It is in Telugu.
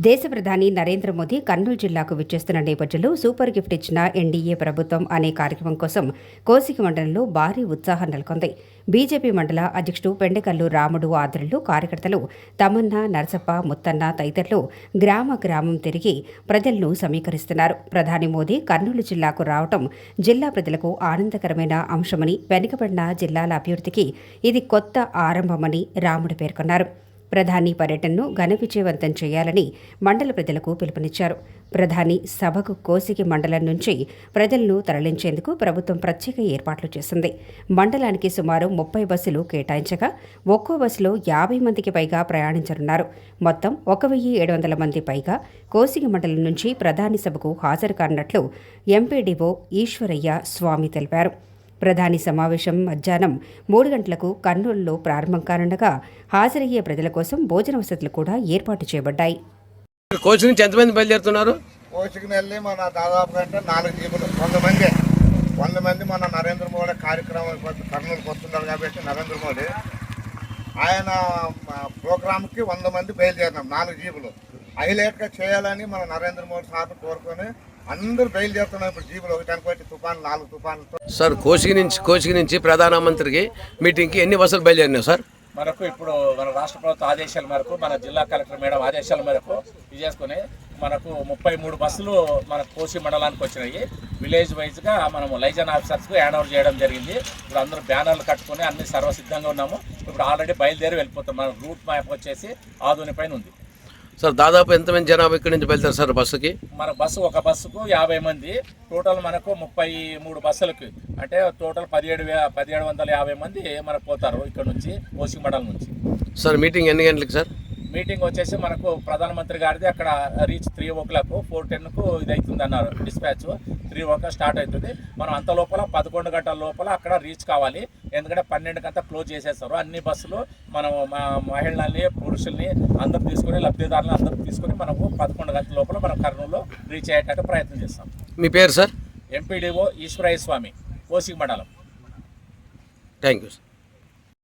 దేశ ప్రధాని నరేంద్ర మోదీ కర్నూలు జిల్లాకు విచ్చేస్తున్న నేపథ్యంలో సూపర్ గిఫ్ట్ ఇచ్చిన ఎన్డీఏ ప్రభుత్వం అనే కార్యక్రమం కోసం కోసిక మండలంలో భారీ ఉత్సాహం నెలకొంది. బీజేపీ మండల అధ్యక్షుడు పెండకల్లు రాముడు ఆధ్వర్యంలో కార్యకర్తలు తమన్నా నరసప్ప ముత్తన్న తదితరులు గ్రామ గ్రామం తిరిగి ప్రజలను సమీకరిస్తున్నారు. ప్రధాని మోదీ కర్నూలు జిల్లాకు రావటం జిల్లా ప్రజలకు ఆనందకరమైన అంశమని వెనుకబడిన జిల్లాల అభివృద్ధికి ఇది కొత్త ఆరంభమని రాముడు పేర్కొన్నారు. ప్రధాని పర్యటనను ఘన విజయవంతం చేయాలని మండల ప్రజలకు పిలుపునిచ్చారు. ప్రధాని సభకు కోసిగి మండలం నుంచి ప్రజలను తరలించేందుకు ప్రభుత్వం ప్రత్యేక ఏర్పాట్లు చేసింది. మండలానికి సుమారు ముప్పై బస్సులు కేటాయించగా ఒక్కో బస్సులో యాభై మందికి పైగా ప్రయాణించనున్నారు. మొత్తం ఒక వెయ్యి ఏడు వందల మంది పైగా కోసిగి మండలం నుంచి ప్రధాని సభకు హాజరు కానున్నట్లు ఎంపీడీఓ ఈశ్వరయ్య స్వామి తెలిపారు. ప్రధాని సమావేశం మధ్యాహ్నం మూడు గంటలకు కర్నూలులో ప్రారంభం కానుండగా హాజరయ్యే ప్రజల కోసం భోజన వసతులు కూడా ఏర్పాటు చేయబడ్డాయి. కోచ్ నుంచి ఎంతమంది బయలుదేరుతున్నారు? కోచికి వెళ్ళి మన దాదాపు అంటే నాలుగు జీపులు వంద మంది. వంద మంది మన నరేంద్ర మోడీ కార్యక్రమం కర్నూలుకి వస్తున్నారు కాబట్టి నరేంద్ర మోడీ. ఆయన ప్రోగ్రామ్కి వంద మంది బయలుదేరినాం నాలుగు జీపులు హైలైట్గా చేయాలని మన నరేంద్ర మోడీ సార్ కోరుకొని అందరూ బయలుదేరుతున్నాం ఇప్పుడు జీపులు ఒకటి తుఫాను నాలుగు తుఫాన్లతో. సార్ కోచికి నుంచి కోచికి నుంచి ప్రధానమంత్రికి మీటింగ్కి ఎన్ని బస్సులు బయలుదేరినాయి సార్? మనకు ఇప్పుడు మన రాష్ట్ర ప్రభుత్వ ఆదేశాల మేరకు మన జిల్లా కలెక్టర్ మేడం ఆదేశాల మేరకు ఇది చేసుకుని మనకు ముప్పై మూడు బస్సులు మన కోసి మండలానికి వచ్చినాయి. విలేజ్ వైజ్గా మనము లైజన్ ఆఫీసర్స్కు హ్యాండ్ ఓవర్ చేయడం జరిగింది. ఇప్పుడు అందరూ బ్యానర్లు కట్టుకొని అన్ని సర్వసిద్ధంగా ఉన్నాము. ఇప్పుడు ఆల్రెడీ బయలుదేరి వెళ్ళిపోతాం మన రూట్ మ్యాప్ వచ్చేసి ఆధుని పైన ఉంది. సార్ దాదాపు ఎంతమంది జనాభా ఇక్కడి నుంచి బయలుదేరు సార్ బస్సుకి? మన బస్సు ఒక బస్సుకు యాభై మంది. టోటల్ మనకు ముప్పై మూడు బస్సులకి. అంటే టోటల్ పదిహేడు పదిహేడు వందల యాభై మంది మనకు పోతారు ఇక్కడ నుంచి కోసి మండలం నుంచి. సార్ మీటింగ్ ఎన్ని గంటలకి సార్? మీటింగ్ వచ్చేసి మనకు ప్రధానమంత్రి గారిది అక్కడ reach three o'clock four టెన్కు ఇది అవుతుంది అన్నారు dispatch three o'clock start అవుతుంది మనం అంత లోపల పదకొండు గంటల లోపల అక్కడ రీచ్ కావాలి. ఎందుకంటే పన్నెండుకంతా క్లోజ్ చేసేస్తారు. అన్ని బస్సులు మనం మహిళల్ని పురుషుల్ని అందరు తీసుకొని లబ్ధిదారులను అందరూ తీసుకొని మనము పదకొండు గంటల లోపల మనం కర్నూలులో రీచ్ అయ్యేటట్టు ప్రయత్నం చేస్తాం. మీ పేరు సార్ ఎంపీడీఓ ఈశ్వరయ్య స్వామి కోసిక్ మండలం. Thank you sir